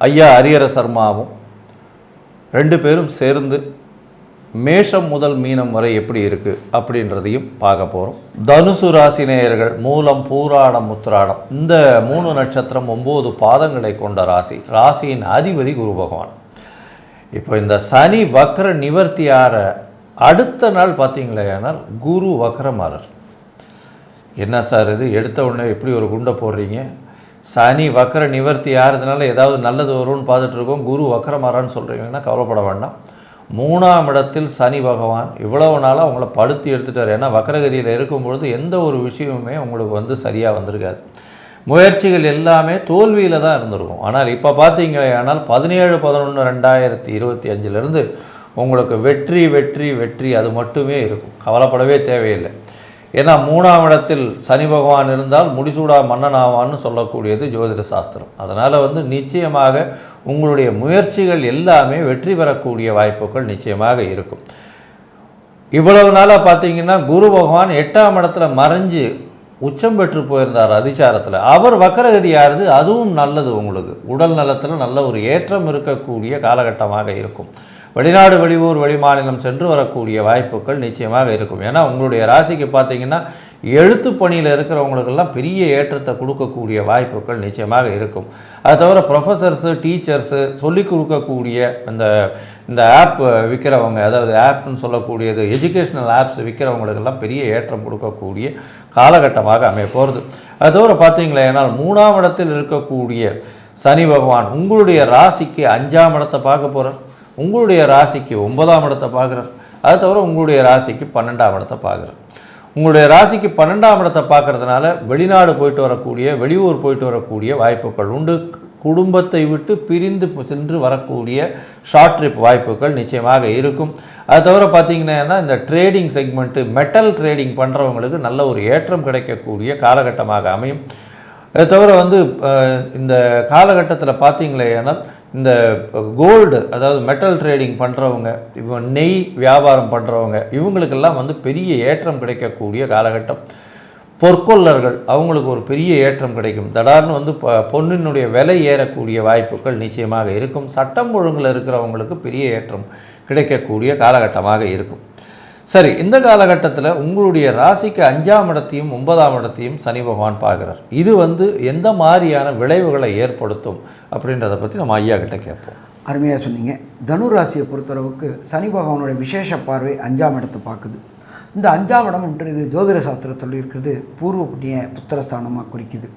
ஐயா ஹரிஹர சர்மாவும் ரெண்டு பேரும் சேர்ந்து மேஷம் முதல் மீனம் வரை எப்படி இருக்குது அப்படின்றதையும் பார்க்க போகிறோம் தனுசு ராசி நேயர்கள் மூலம் பூராடம் உத்திராடம் இந்த மூணு நட்சத்திரம் ஒம்பது பாதங்களை கொண்ட ராசி. ராசியின் அதிபதி குரு பகவான். இப்போ இந்த சனி வக்ர நிவர்த்தியார அடுத்த நாள் பார்த்தீங்களேனால் குரு வக்ரமாரர் என்ன சார் இது? எடுத்த உடனே எப்படி ஒரு குண்டை போடுறீங்க? சனி வக்கர நிவர்த்தி ஆகிறதுனால ஏதாவது நல்லது வரும்னு பார்த்துட்ருக்கோம். குரு வக்கரமாறான்னு சொல்கிறீங்கன்னா கவலைப்பட வேண்டாம். மூணாம் இடத்தில் சனி பகவான் இவ்வளவு நாளாக அவங்கள படுத்தி எடுத்துட்டார். ஏன்னா வக்கரகதியில் இருக்கும்பொழுது எந்த ஒரு விஷயமுமே உங்களுக்கு வந்து சரியாக வந்திருக்காது. முயற்சிகள் எல்லாமே தோல்வியில் தான் இருந்திருக்கும். ஆனால் இப்போ பார்த்தீங்க ஆனால் பதினேழு பதினொன்று ரெண்டாயிரத்தி இருபத்தி அஞ்சுலேருந்து உங்களுக்கு வெற்றி வெற்றி வெற்றி அது மட்டுமே இருக்கும். கவலைப்படவே தேவையில்லை. ஏன்னா மூணாம் இடத்தில் சனி பகவான் இருந்தால் முடிசூடா மன்னன் ஆவான்னு சொல்லக்கூடியது ஜோதிட சாஸ்திரம். அதனால் வந்து நிச்சயமாக உங்களுடைய முயற்சிகள் எல்லாமே வெற்றி பெறக்கூடிய வாய்ப்புகள் நிச்சயமாக இருக்கும். இவ்வளவு நாளாக பார்த்தீங்கன்னா குரு பகவான் எட்டாம் இடத்துல மறைஞ்சு உச்சம் பெற்று போயிருந்தார் அதிச்சாரத்தில் அவர் வக்கரகதி அதுவும் நல்லது உங்களுக்கு. உடல் நலத்தில் நல்ல ஒரு ஏற்றம் இருக்கக்கூடிய காலகட்டமாக இருக்கும். வெளிநாடு வெளியூர் வெளிமாநிலம் சென்று வரக்கூடிய வாய்ப்புகள் நிச்சயமாக இருக்கும். ஏன்னா உங்களுடைய ராசிக்கு பார்த்தீங்கன்னா எழுத்து பணியில் இருக்கிறவங்களுக்கெல்லாம் பெரிய ஏற்றத்தை கொடுக்கக்கூடிய வாய்ப்புகள் நிச்சயமாக இருக்கும். அது தவிர ப்ரொஃபஸர்ஸு டீச்சர்ஸு சொல்லிக் கொடுக்கக்கூடிய இந்த இந்த ஆப் விற்கிறவங்க அதாவது ஆப்னு சொல்லக்கூடியது எஜுகேஷ்னல் ஆப்ஸ் விற்கிறவங்களுக்கெல்லாம் பெரிய ஏற்றம் கொடுக்கக்கூடிய காலகட்டமாக அமைய போகிறது அது தவிர பார்த்தீங்களா ஏன்னால் மூணாம் இடத்தில் இருக்கக்கூடிய சனி பகவான் உங்களுடைய ராசிக்கு அஞ்சாம் இடத்தை பார்க்க போகிறார் உங்களுடைய ராசிக்கு ஒன்பதாம் இடத்தை பார்க்குறார். அது தவிர உங்களுடைய ராசிக்கு பன்னெண்டாம் இடத்தை பார்க்குறார். உங்களுடைய ராசிக்கு பன்னெண்டாம் இடத்தை பார்க்குறதுனால வெளிநாடு போயிட்டு வரக்கூடிய வெளியூர் போயிட்டு வரக்கூடிய வாய்ப்புகள் உண்டு. குடும்பத்தை விட்டு பிரிந்து சென்று வரக்கூடிய ஷார்ட் ட்ரிப் வாய்ப்புகள் நிச்சயமாக இருக்கும். அது தவிர பார்த்திங்கன்னா இந்த ட்ரேடிங் செக்மெண்ட்டு மெட்டல் ட்ரேடிங் பண்ணுறவங்களுக்கு நல்ல ஒரு ஏற்றம் கிடைக்கக்கூடிய காலகட்டமாக அமையும். அது தவிர வந்து இந்த காலகட்டத்தில் பார்த்தீங்களேனால் இந்த கோல்டு அதாவது மெட்டல் ட்ரேடிங் பண்ணுறவங்க இப்போ நெய் வியாபாரம் பண்ணுறவங்க இவங்களுக்கெல்லாம் வந்து பெரிய ஏற்றம் கிடைக்கக்கூடிய காலகட்டம். பொற்கொள்ளர்கள் அவங்களுக்கு ஒரு பெரிய ஏற்றம் கிடைக்கும். தடார்னு வந்து பொண்ணினுடைய விலை ஏறக்கூடிய வாய்ப்புகள் நிச்சயமாக இருக்கும். சட்டம் ஒழுங்கில் இருக்கிறவங்களுக்கு பெரிய ஏற்றம் கிடைக்கக்கூடிய காலகட்டமாக இருக்கும். சரி இந்த காலகட்டத்தில் உங்களுடைய ராசிக்கு அஞ்சாம் இடத்தையும் ஒன்பதாம் இடத்தையும் சனி பகவான் பார்க்குறார். இது வந்து எந்த மாதிரியான விளைவுகளை ஏற்படுத்தும் அப்படின்றத பற்றி நம்ம ஐயா கிட்ட கேட்போம். அருமையாக சொன்னீங்க. தனு ராசியை பொறுத்தளவுக்கு சனி பகவானுடைய விசேஷ பார்வை அஞ்சாம் இடத்தை பார்க்குது. இந்த அஞ்சாம் இடம் என்று இது ஜோதிட சாஸ்திரத்தில் இருக்கிறது பூர்வ புண்ணிய புத்திரஸ்தானமாக குறிக்குது.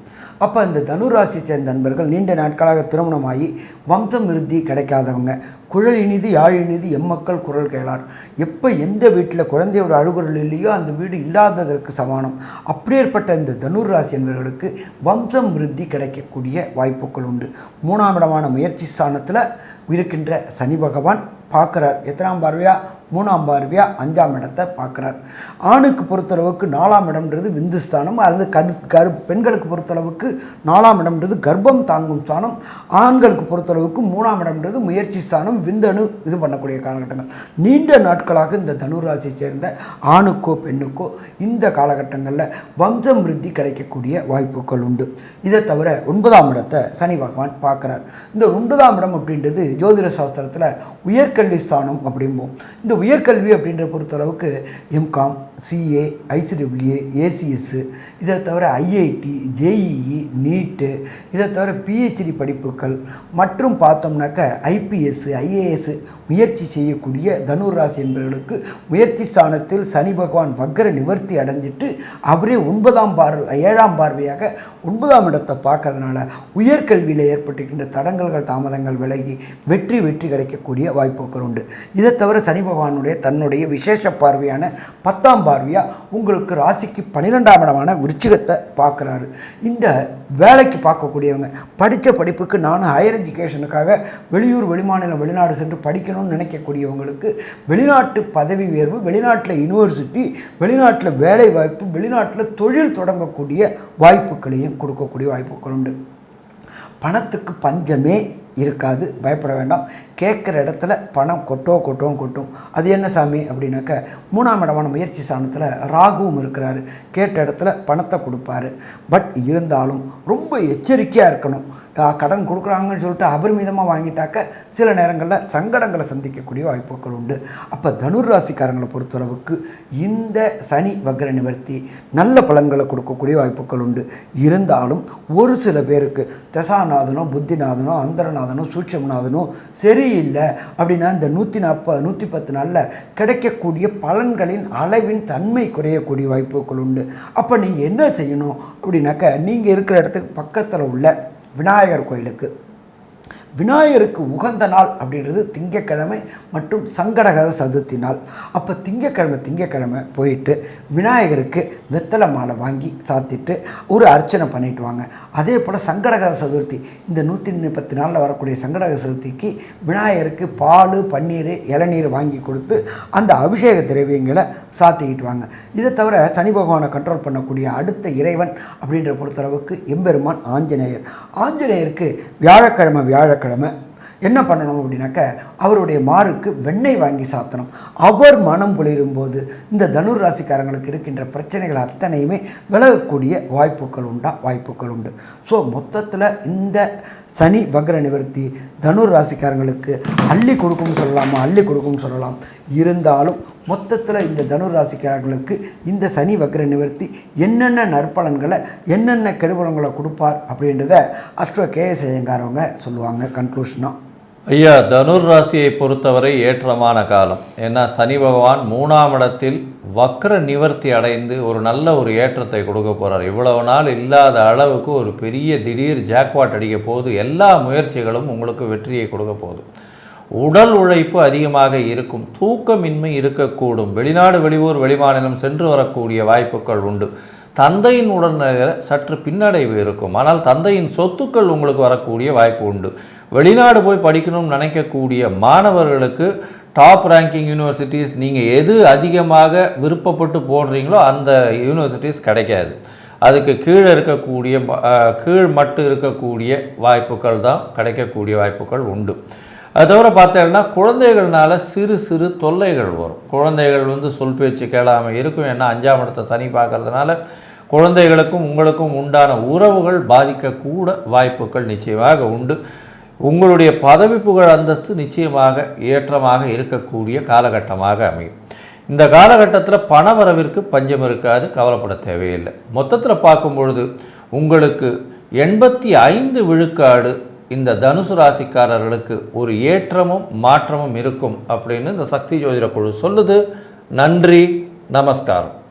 அப்போ இந்த தனுராசியை சேர்ந்த நண்பர்கள் நீண்ட நாட்களாக திருமணமாகி வம்சம் விருத்தி கிடைக்காதவங்க குழல் இனிது யாழ் இனிது எம்மக்கள் குரல் கேளார். எப்போ எந்த வீட்டில் குழந்தையோட அழுகுரல் இல்லையோ அந்த வீடு இல்லாததற்கு சமானம். அப்படியேற்பட்ட இந்த தனுர் ராசி என்பவர்களுக்கு வம்சம் விருத்தி கிடைக்கக்கூடிய வாய்ப்புகள் உண்டு. மூணாம் இடமான முயற்சி ஸ்தானத்தில் இருக்கின்ற சனி பகவான் பார்க்குறார். எத்தனாம் பார்வையாக மூணாம் பார்வையாக அஞ்சாம் இடத்தை பார்க்குறார். ஆணுக்கு பொறுத்தளவுக்கு நாலாம் இடம்ன்றது விந்துஸ்தானம் அல்லது கரு கரு பெண்களுக்கு பொறுத்தளவுக்கு நாலாம் இடம்ன்றது கர்ப்பம் தாங்கும் ஸ்தானம் ஆண்களுக்கு பொறுத்தளவுக்கு மூணாம் இடம்ன்றது முயற்சி ஸ்தானம் விந்தணு இது பண்ணக்கூடிய காலகட்டங்கள். நீண்ட நாட்களாக இந்த தனுராசியை சேர்ந்த ஆணுக்கோ பெண்ணுக்கோ இந்த காலகட்டங்களில் வம்சம் விருத்தி கிடைக்கக்கூடிய வாய்ப்புகள் உண்டு. இதை தவிர ஒன்பதாம் இடத்தை சனி பகவான் பார்க்குறார். இந்த ஒன்பதாம் இடம் அப்படின்றது ஜோதிட சாஸ்திரத்தில் உயர்கல்வி ஸ்தானம் அப்படிம்போம். இந்த உயர்கல்வி அப்படின்ற பொறுத்தளவுக்கு எம்காம் சிஏ ஐசிடபிள்யூ ஏசிஎஸ்ஸு இதை தவிர ஐஐடி ஜேஇஇ நீட்டு இதை தவிர பிஹெச்டி படிப்புகள் மற்றும் பார்த்தோம்னாக்க ஐபிஎஸ்ஸு ஐஏஎஸ் முயற்சி செய்யக்கூடிய தனுராசி என்பவர்களுக்கு முயற்சி ஸ்தானத்தில் சனி பகவான் வக்கர நிவர்த்தி அடைஞ்சிட்டு அவரே ஒன்பதாம் பார்வை ஏழாம் பார்வையாக ஒன்பதாம் இடத்தை பார்க்கறதுனால உயர்கல்வியில் ஏற்பட்டிருக்கின்ற தடங்கல்கள் தாமதங்கள் விலகி வெற்றி வெற்றி கிடைக்கக்கூடிய வாய்ப்புகள் உண்டு. இதை தவிர சனி பகவானுடைய தன்னுடைய விசேஷ பார்வையான பத்தாம் பார்வையாக உங்களுக்கு ராசிக்கு பன்னிரெண்டாம் இடமான விருச்சிகத்தை பார்க்குறாரு. இந்த வேலைக்கு பார்க்கக்கூடியவங்க படித்த படிப்புக்கு நானும் ஹையர் எஜுகேஷனுக்காக வெளியூர் வெளிமாநிலம் வெளிநாடு சென்று படிக்கணும்னு நினைக்கக்கூடியவங்களுக்கு வெளிநாட்டு பதவி உயர்வு வெளிநாட்டில் யூனிவர்சிட்டி வெளிநாட்டில் வேலை வாய்ப்பு வெளிநாட்டில் தொழில் தொடங்கக்கூடிய வாய்ப்புகளையும் கொடுக்கக்கூடிய வாய்ப்புகள் உண்டு. பணத்துக்கு பஞ்சமே இருக்காது பயப்பட வேண்டாம். கேட்குற இடத்துல பணம் கொட்டோ கொட்டோம் கொட்டும். அது என்ன சாமி? அப்படின்னாக்க மூணாம் இடமான முயற்சி சாணத்தில் ராகுவும் இருக்கிறாரு. கேட்ட இடத்துல பணத்தை கொடுப்பாரு. பட் இருந்தாலும் ரொம்ப எச்சரிக்கையாக இருக்கணும். கடன் கொடுக்குறாங்கன்னு சொல்லிட்டு அபரிமிதமாக வாங்கிட்டாக்க சில நேரங்களில் சங்கடங்களை சந்திக்கக்கூடிய வாய்ப்புகள் உண்டு. அப்போ தனுர் ராசிக்காரங்களை பொறுத்தளவுக்கு இந்த சனி வக்ர நிவர்த்தி நல்ல பலன்களை கொடுக்கக்கூடிய வாய்ப்புகள் உண்டு. இருந்தாலும் ஒரு சில பேருக்கு தசாநாதனோ புத்திநாதனோ அந்தரநாதனோ சூட்சமநாதனோ இல்லை அப்படின்னா இந்த நூற்றி நாற்பது நூற்றி பத்து நாளில் கிடைக்கக்கூடிய பலன்களின் அளவின் தன்மை குறையக்கூடிய வாய்ப்புகள் உண்டு. அப்போ நீங்கள் என்ன செய்யணும் அப்படின்னாக்க நீங்கள் இருக்கிற இடத்துக்கு பக்கத்தில் உள்ள விநாயகர் கோயிலுக்கு. விநாயகருக்கு உகந்த நாள் அப்படின்றது திங்கக்கிழமை மற்றும் சங்கடகர சதுர்த்தி நாள். அப்போ திங்கக்கிழமை திங்கக்கிழமை போயிட்டு விநாயகருக்கு வெத்தலை மாலை வாங்கி சாத்திட்டு ஒரு அர்ச்சனை பண்ணிட்டு வாங்க. அதே போல் சங்கடகர சதுர்த்தி இந்த நூற்றி முப்பத்தி நாளில் வரக்கூடிய சங்கடகர சதுர்த்திக்கு விநாயகருக்கு பால் பன்னீர் இளநீர் வாங்கி கொடுத்து அந்த அபிஷேக திரவியங்களை சாத்திக்கிட்டு வாங்க. இதை தவிர சனி பகவானை கண்ட்ரோல் பண்ணக்கூடிய அடுத்த இறைவன் அப்படின்ற பொறுத்தளவுக்கு எம்பெருமான் ஆஞ்சநேயர். ஆஞ்சநேயருக்கு வியாழக்கிழமை வியாழக்கிழமை என்ன பண்ணணும் அப்படின்னாக்க அவருடைய மாருக்கு வெண்ணெய் வாங்கி சாத்தணும். அவர் மனம் புளிரும் போது இந்த தனுர் ராசிக்காரங்களுக்கு இருக்கின்ற பிரச்சனைகள் அத்தனையுமே விலகக்கூடிய வாய்ப்புகள் உண்டா? வாய்ப்புகள் உண்டு. ஸோ மொத்தத்தில் இந்த சனி வக்ர நிவர்த்தி தனுர் ராசிக்காரங்களுக்கு அள்ளி கொடுக்கும்னு சொல்லலாமா? அள்ளி கொடுக்கும்னு சொல்லலாம். இருந்தாலும் மொத்தத்தில் இந்த தனுர் ராசிக்காரர்களுக்கு இந்த சனி வக்ர நிவர்த்தி என்னென்ன நற்பலன்களை என்னென்ன கெடுபலங்களை கொடுப்பார் அப்படின்றத அஷ்ட கேஎஸ் ஐயங்காரவங்க சொல்லுவாங்க கன்க்ளூஷனாக ஐயா தனுர் ராசியை பொறுத்தவரை ஏற்றமான காலம். ஏன்னா சனி பகவான் மூணாம் இடத்தில் வக்ர நிவர்த்தி அடைந்து ஒரு நல்ல ஒரு ஏற்றத்தை கொடுக்க போகிறார் இவ்வளவு நாள் இல்லாத அளவுக்கு ஒரு பெரிய திடீர் ஜாக்பாட் அடிக்க போது எல்லா முயற்சிகளும் உங்களுக்கு வெற்றியை கொடுக்க போகுது. உடல் உழைப்பு அதிகமாக இருக்கும் தூக்கமின்மை இருக்கக்கூடும். வெளிநாடு வெளியூர் வெளிமாநிலம் சென்று வரக்கூடிய வாய்ப்புகள் உண்டு. தந்தையின் உடல்நிலையில் சற்று பின்னடைவு இருக்கும். ஆனால் தந்தையின் சொத்துக்கள் உங்களுக்கு வரக்கூடிய வாய்ப்பு உண்டு. வெளிநாடு போய் படிக்கணும்னு நினைக்கக்கூடிய மாணவர்களுக்கு டாப் ரேங்கிங் யூனிவர்சிட்டிஸ் நீங்கள் எது அதிகமாக விருப்பப்பட்டு போடுறீங்களோ அந்த யூனிவர்சிட்டிஸ் கிடைக்காது. அதுக்கு கீழே இருக்கக்கூடிய கீழ் மட்டும் இருக்கக்கூடிய வாய்ப்புகள் தான் கிடைக்கக்கூடிய வாய்ப்புகள் உண்டு. அது தவிர பார்த்தேன்னா குழந்தைகள்னால சிறு சிறு தொல்லைகள் வரும். குழந்தைகள் வந்து சொல் பேச்சு கேளாமல் இருக்கும். ஏன்னா அஞ்சாம் இடத்தை சனி பார்க்கறதுனால குழந்தைகளுக்கும் உங்களுக்கும் உண்டான உறவுகள் பாதிக்கக்கூட வாய்ப்புகள் நிச்சயமாக உண்டு. உங்களுடைய பதவி புகழ் அந்தஸ்து நிச்சயமாக ஏற்றமாக இருக்கக்கூடிய காலகட்டமாக அமையும். இந்த காலகட்டத்தில் பணவரவிற்கு பஞ்சம் இருக்காது கவலைப்பட தேவையில்லை. மொத்தத்தில் பார்க்கும் பொழுது உங்களுக்கு எண்பத்தி ஐந்து விழுக்காடு இந்த தனுசு ராசிக்காரர்களுக்கு ஒரு ஏற்றமும் மாற்றமும் இருக்கும் அப்படின்னு இந்த சக்தி ஜோதிட குழு சொல்லுது. நன்றி நமஸ்காரம்.